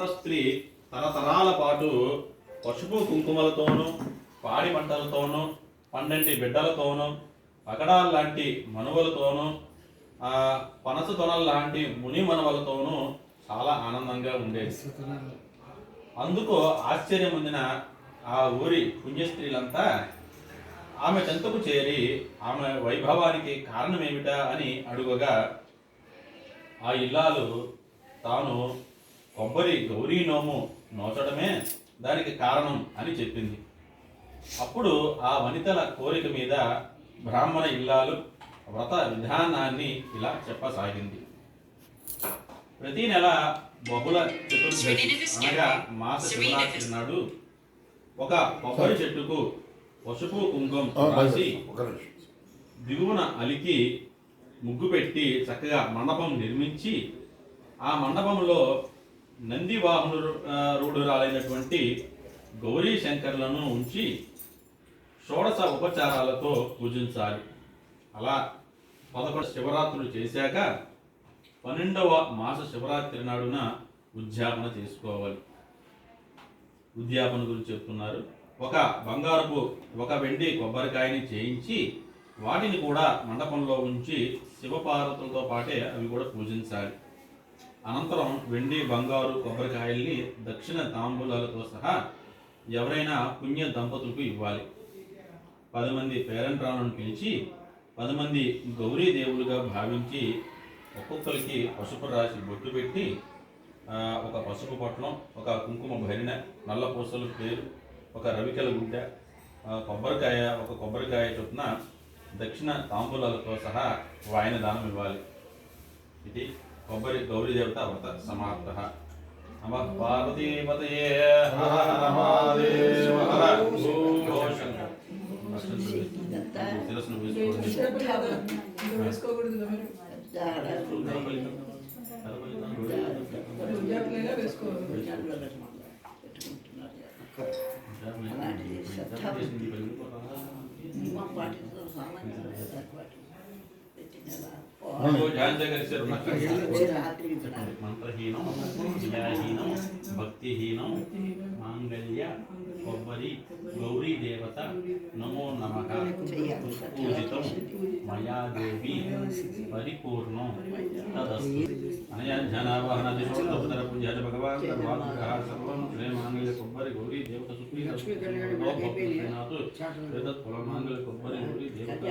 విప్ర స్త్రీ తరతరాల పాటు పసుపు కుంకుమలతోనూ పాడి పంటలతోనూ పన్నెండు బిడ్డలతోనూ పగడాల లాంటి మనువలతోనూ ఆ, పనస తొనల లాంటి ముని మనవలతోనూ చాలా ఆనందంగా ఉండేది. అందుకు ఆశ్చర్యం పొందిన ఆ ఊరి పుణ్యస్త్రీలంతా ఆమె చెంతకు చేరి ఆమె వైభవానికి కారణమేమిటా అని అడుగగా ఆ ఇల్లాలు తాను కొబ్బరి గౌరీ నోము నోచడమే దానికి కారణం అని చెప్పింది. అప్పుడు ఆ వనితల కోరిక మీద బ్రాహ్మణ ఇల్లాలు వ్రత విధానాన్ని ఇలా చెప్పసాగింది. ప్రతి నెల బహుళ చతుర్దశి అనగా మాస శివరాత్రి నాడు ఒక కొబ్బరి చెట్టుకు పసుపు కుంకుమ రాసి దిగువన అలికి ముగ్గు పెట్టి చక్కగా మండపం నిర్మించి ఆ మండపంలో నంది వాహనుడు రూఢురాలైనటువంటి గౌరీ శంకర్లను ఉంచి షోడశ ఉపచారాలతో పూజించాలి. అలా పదకొండు శివరాత్రులు చేశాక పన్నెండవ మాస శివరాత్రి నాడున ఉద్యాపన చేసుకోవాలి. ఉద్యాపన గురించి చెప్తున్నారు. ఒక బంగారపు ఒక వెండి కొబ్బరికాయని చేయించి వాటిని కూడా మండపంలో ఉంచి శివపార్వతులతో పాటే అవి కూడా పూజించాలి. అనంతరం వెండి బంగారు కొబ్బరికాయల్ని దక్షిణ తాంబూలాలతో సహా ఎవరైనా పుణ్య దంపతులకు ఇవ్వాలి. పది మంది పేరంట్రాలను పిలిచి పది మంది గౌరీ దేవులుగా భావించి ఒక్కొక్కరికి పసుపు రాసి బొట్టు పెట్టి ఒక పసుపు పొట్లం ఒక కుంకుమ భరిణ నల్ల పూసలు పేరు ఒక రవికల గుడ్డ కొబ్బరికాయ ఒక కొబ్బరికాయ చొప్పున దక్షిణ తాంబూలాలతో సహా వాయన దానం ఇవ్వాలి. ఇది కొబ్బరి గౌరీ దేవత వ్రత సమాప్త నమ పార్వతీపతయే హర హర మహాదేవ హర ఓ శంకర శిరస్సును వేసుకోండి. వేసుకోకూడదు మీరు ఉద్యోగులైనా వేసుకోవాలి మంత్రహీనం విద్యాహీనం భక్తిహీనం మాంగళ్య కొబ్బరి గౌరీ దేవత నమో నమ పూజితం మయా దేవి పరిపూర్ణం తదస్తు అనయా ధ్యానావాహన దిశోత్తర పూజాచ భగవాన్ సర్వాత్మకః సర్వం శ్రీ మాంగళ్య కొబ్బరి గౌరీ దేవత సుప్రీత భక్తి వేదత్ కుల మాంగళ్య కొబ్బరి గౌరీ దేవత